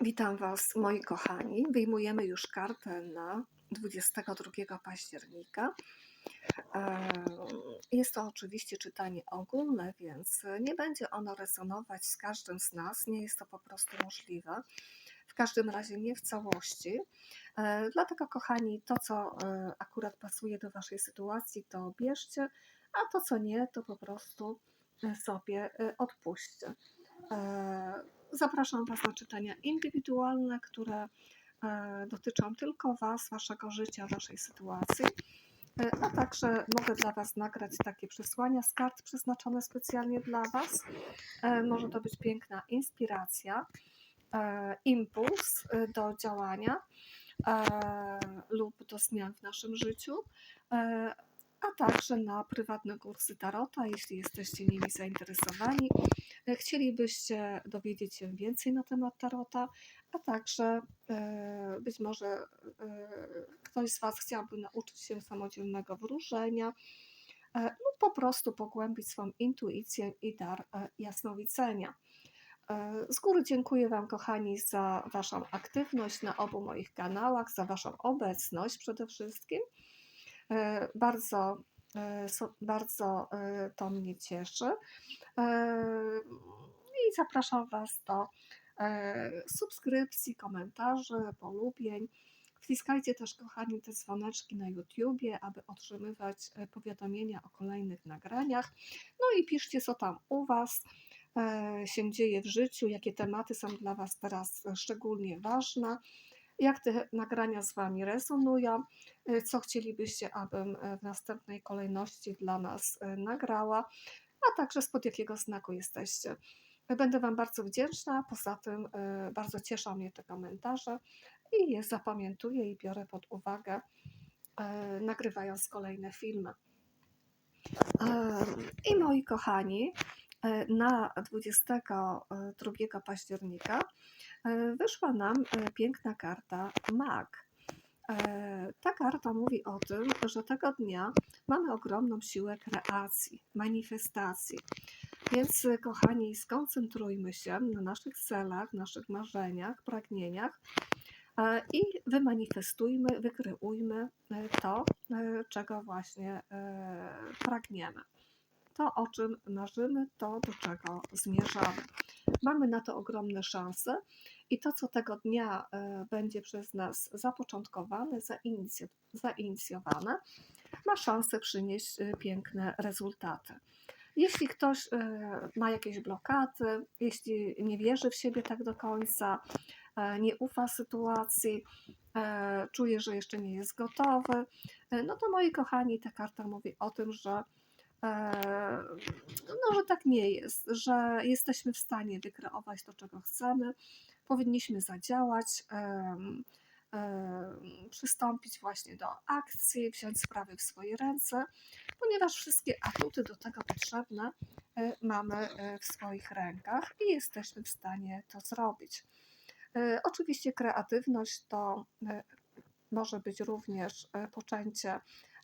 Witam Was, moi kochani. Wyjmujemy już kartę na 22 października. Jest to oczywiście czytanie ogólne, więc nie będzie ono resonować z każdym z nas. Nie jest to po prostu możliwe. W każdym razie nie w całości. E, Dlatego, kochani, to co e, akurat pasuje do Waszej sytuacji, to bierzcie, a to co nie, to po prostu e, sobie odpuśćcie. E, Zapraszam Was na czytania indywidualne, które e, dotyczą tylko Was, Waszego życia, Waszej sytuacji. E, A także mogę dla Was nagrać takie przesłania z kart przeznaczone specjalnie dla Was. Może to być piękna inspiracja, impuls do działania lub do zmian w naszym życiu. A także na prywatne kursy Tarota, jeśli jesteście nimi zainteresowani. Chcielibyście dowiedzieć się więcej na temat Tarota, a także e, być może e, ktoś z Was chciałby nauczyć się samodzielnego wróżenia e, lub po prostu pogłębić swoją intuicję i dar jasnowidzenia. Z góry dziękuję Wam, kochani, za Waszą aktywność na obu moich kanałach, za Waszą obecność przede wszystkim. Bardzo, bardzo e, to mnie cieszy. E, I zapraszam Was do e, subskrypcji, komentarzy, polubień. Wciskajcie też, kochani, te dzwoneczki na YouTubie, aby otrzymywać e, powiadomienia o kolejnych nagraniach. No i piszcie, co tam u Was e, się dzieje w życiu, jakie tematy są dla Was teraz e, szczególnie ważne, jak te nagrania z Wami rezonują, e, co chcielibyście, abym e, w następnej kolejności dla nas e, nagrała, a także spod jakiego znaku jesteście. Będę Wam bardzo wdzięczna. Poza tym bardzo cieszą mnie te komentarze i je zapamiętuję i biorę pod uwagę, nagrywając kolejne filmy. I moi kochani, na 22 października e, wyszła nam e, piękna karta Mag. E, Ta karta mówi o tym, że tego dnia mamy ogromną siłę kreacji, manifestacji. Więc, e, kochani, skoncentrujmy się na naszych celach, naszych marzeniach, pragnieniach e, i wymanifestujmy, wykreujmy e, to, e, czego właśnie e, pragniemy. To, o czym marzymy, to, do czego zmierzamy. Mamy na to ogromne szanse i to, co tego dnia e, będzie przez nas zapoczątkowane, zainicjowane, ma szansę przynieść e, piękne rezultaty. Jeśli ktoś e, ma jakieś blokady, jeśli nie wierzy w siebie tak do końca, nie ufa sytuacji, czuje, że jeszcze nie jest gotowy, no to moi kochani, ta karta mówi o tym, że no, że tak nie jest, że jesteśmy w stanie wykreować to, czego chcemy, powinniśmy zadziałać, przystąpić właśnie do akcji, wziąć sprawy w swoje ręce, ponieważ wszystkie atuty do tego potrzebne e, mamy e, w swoich rękach i jesteśmy w stanie to zrobić. E, Oczywiście kreatywność to e, może być również e, poczęcie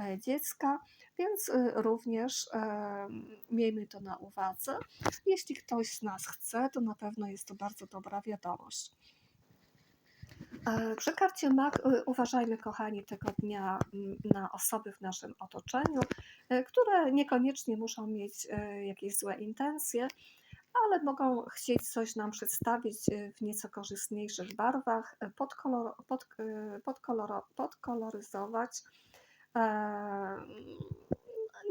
e, dziecka, więc e, również e, miejmy to na uwadze. Jeśli ktoś z nas chce, to na pewno jest to bardzo dobra wiadomość. E, Przy karcie MAG e, uważajmy, kochani, tego dnia na osoby w naszym otoczeniu, e, które niekoniecznie muszą mieć jakieś złe intencje, ale mogą chcieć coś nam przedstawić w nieco korzystniejszych barwach, podkolor, pod, podkoloro, podkoloryzować,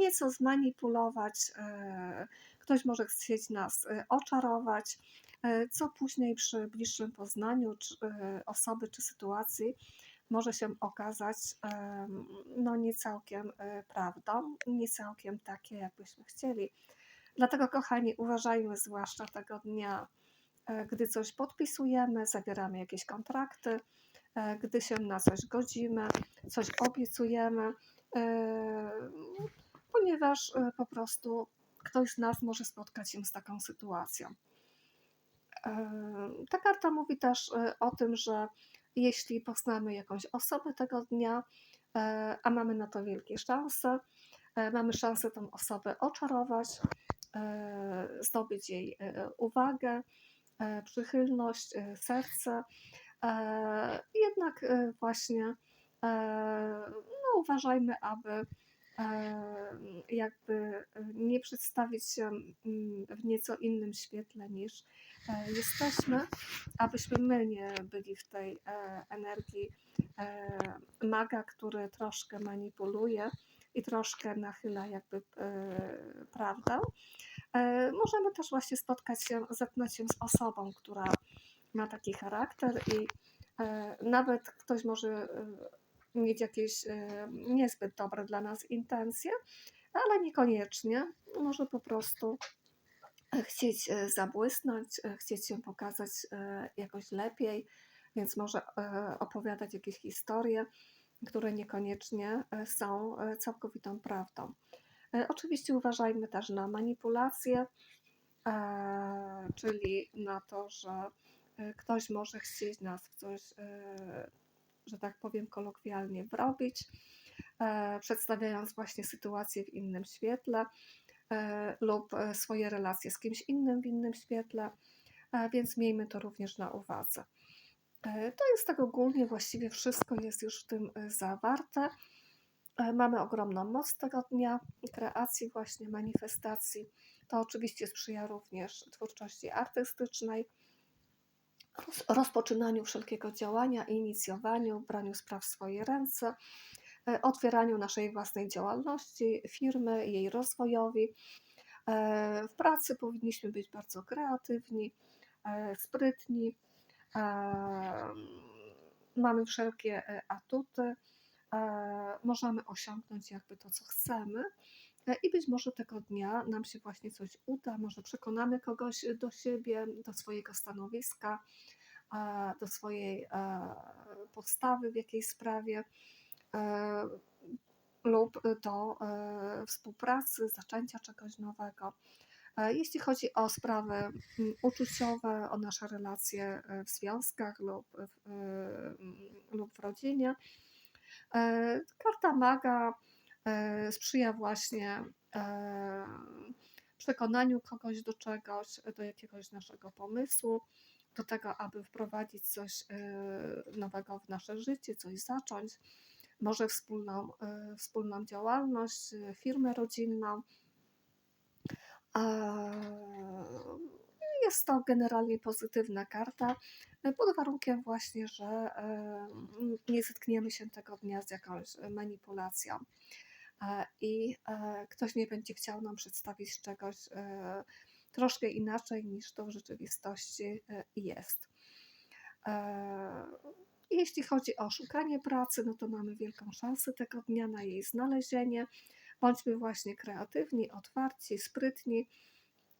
nieco zmanipulować. e, Ktoś może chcieć nas e, oczarować, e, co później przy bliższym poznaniu osoby czy sytuacji może się okazać no nie całkiem prawdą, nie całkiem takie, jakbyśmy chcieli. Dlatego, kochani, uważajmy zwłaszcza tego dnia, gdy coś podpisujemy, zawieramy jakieś kontrakty, gdy się na coś godzimy, coś obiecujemy, e, ponieważ e, po prostu ktoś z nas może spotkać się z taką sytuacją. E, Ta karta mówi też e, o tym, że jeśli poznamy jakąś osobę tego dnia, e, a mamy na to wielkie szanse, e, mamy szansę tą osobę oczarować, e, zdobyć jej e, uwagę, e, przychylność, e, serce. E, Jednak e, właśnie e, no, uważajmy, aby e, jakby e, nie przedstawić się mm, w nieco innym świetle niż e, jesteśmy, abyśmy my nie byli w tej energii maga, który troszkę manipuluje i troszkę nachyla jakby prawdę. Możemy też właśnie spotkać się, zetknąć się z osobą, która ma taki charakter i e, nawet ktoś może e, mieć jakieś e, niezbyt dobre dla nas intencje, ale niekoniecznie. Może po prostu chcieć zabłysnąć, chcieć się pokazać jakoś lepiej, więc może opowiadać jakieś historie, które niekoniecznie są całkowitą prawdą. Oczywiście uważajmy też na manipulacje, czyli na to, że ktoś może chcieć nas w coś, e, że tak powiem kolokwialnie, wrobić, e, przedstawiając właśnie sytuację w innym świetle e, lub swoje relacje z kimś innym w innym świetle, więc miejmy to również na uwadze. To jest tak ogólnie, właściwie wszystko jest już w tym zawarte. Mamy ogromną moc tego dnia, kreacji, właśnie manifestacji. To oczywiście sprzyja również twórczości artystycznej, rozpoczynaniu wszelkiego działania, inicjowaniu, braniu spraw w swoje ręce, e, otwieraniu naszej własnej działalności, firmy, jej rozwojowi. E, W pracy powinniśmy być bardzo kreatywni, e, sprytni. Mamy wszelkie atuty, możemy osiągnąć jakby to, co chcemy. E, I być może tego dnia nam się właśnie coś uda, może przekonamy kogoś do siebie, do swojego stanowiska, e, do swojej e, postawy w jakiejś sprawie e, lub do e, współpracy, zaczęcia czegoś nowego. E, Jeśli chodzi o sprawy mm, uczuciowe, o nasze relacje e, w związkach lub w, e, lub w rodzinie, e, karta maga e, sprzyja właśnie e, przekonaniu kogoś do czegoś, do jakiegoś naszego pomysłu, do tego, aby wprowadzić coś e, nowego w nasze życie, coś zacząć, może wspólną, e, wspólną działalność, e, firmę rodzinną. A Jest to generalnie pozytywna karta, e, pod warunkiem właśnie, że e, nie zetkniemy się tego dnia z jakąś manipulacją e, i e, ktoś nie będzie chciał nam przedstawić czegoś e, troszkę inaczej niż to w rzeczywistości e, jest. E, Jeśli chodzi o szukanie pracy, no to mamy wielką szansę tego dnia na jej znalezienie. Bądźmy właśnie kreatywni, otwarci, sprytni.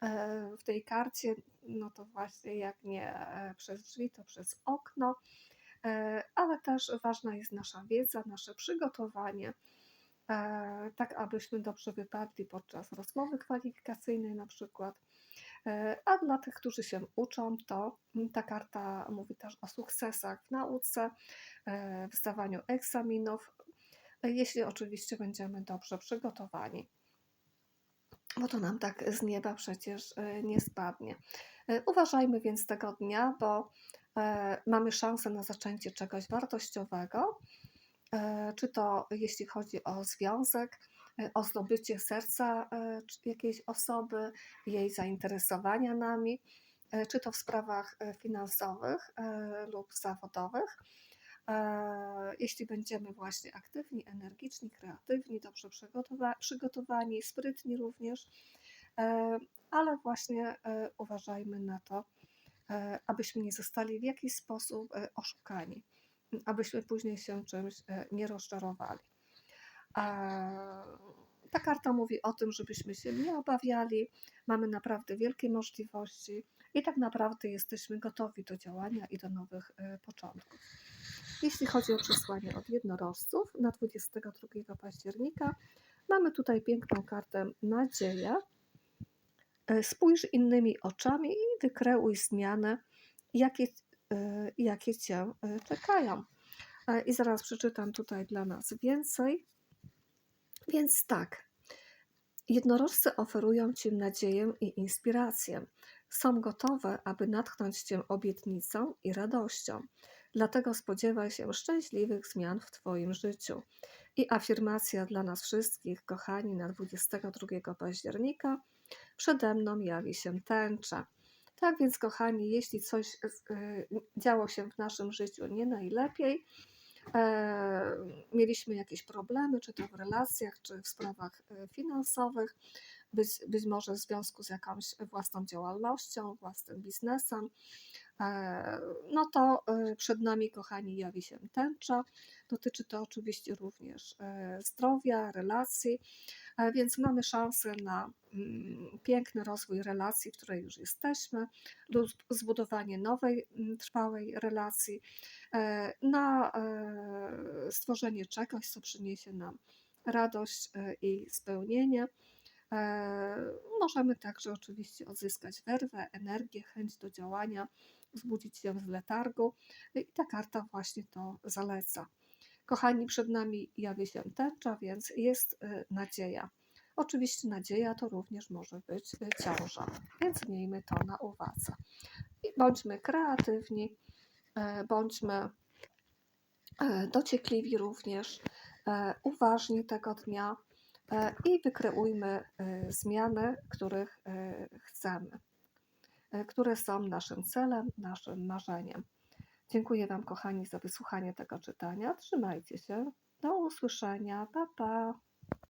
E, W tej karcie, no to właśnie jak nie e, przez drzwi, to przez okno. E, Ale też ważna jest nasza wiedza, nasze przygotowanie, e, tak abyśmy dobrze wypadli podczas rozmowy kwalifikacyjnej na przykład. E, A dla tych, którzy się uczą, to ta karta mówi też o sukcesach w nauce, e, w zdawaniu egzaminów, e, jeśli oczywiście będziemy dobrze przygotowani. Bo to nam tak z nieba przecież e, nie spadnie. E, Uważajmy więc tego dnia, bo e, mamy szansę na zaczęcie czegoś wartościowego, e, czy to jeśli chodzi o związek, e, o zdobycie serca e, jakiejś osoby, jej zainteresowania nami, e, czy to w sprawach e, finansowych e, lub zawodowych. E, Jeśli będziemy właśnie aktywni, energiczni, kreatywni, dobrze przygotowa- przygotowani, sprytni również, e, ale właśnie e, uważajmy na to, e, abyśmy nie zostali w jakiś sposób e, oszukani, abyśmy później się czymś e, nie rozczarowali. Ta karta mówi o tym, żebyśmy się nie obawiali, mamy naprawdę wielkie możliwości i tak naprawdę jesteśmy gotowi do działania i do nowych e, początków. Jeśli chodzi o przesłanie od jednorożców na 22 października, mamy tutaj piękną kartę nadzieja. E, Spójrz innymi oczami i wykreuj zmiany, jakie, jakie Cię e, czekają. E, I zaraz przeczytam tutaj dla nas więcej. Więc tak, jednorożcy oferują Ci nadzieję i inspirację. są gotowe, aby natchnąć Cię obietnicą i radością. Dlatego spodziewaj się szczęśliwych zmian w Twoim życiu. I afirmacja dla nas wszystkich, kochani, na 22 października przede mną jawi się tęcza. Tak więc, kochani, jeśli coś y, działo się w naszym życiu nie najlepiej, e, mieliśmy jakieś problemy, czy to w relacjach, czy w sprawach e, finansowych, być, być może w związku z jakąś własną działalnością, własnym biznesem, e, no to e, przed nami, kochani, jawi się tęcza. Dotyczy to oczywiście również e, zdrowia, relacji, więc mamy szansę na mm, piękny rozwój relacji, w której już jesteśmy, lub zbudowanie nowej, mm, trwałej relacji, na stworzenie czegoś, co przyniesie nam radość i spełnienie. E, Możemy także oczywiście odzyskać werwę, energię, chęć do działania, wzbudzić się z letargu i ta karta właśnie to zaleca. Kochani, przed nami jawi się tęcza, więc jest e, nadzieja. Oczywiście nadzieja to również może być e, ciąża, więc miejmy to na uwadze. I bądźmy kreatywni, e, bądźmy dociekliwi również, uważni tego dnia i wykreujmy e, zmiany, których e, chcemy, e, które są naszym celem, naszym marzeniem. Dziękuję Wam, kochani, za wysłuchanie tego czytania. Trzymajcie się. Do usłyszenia. Pa, pa.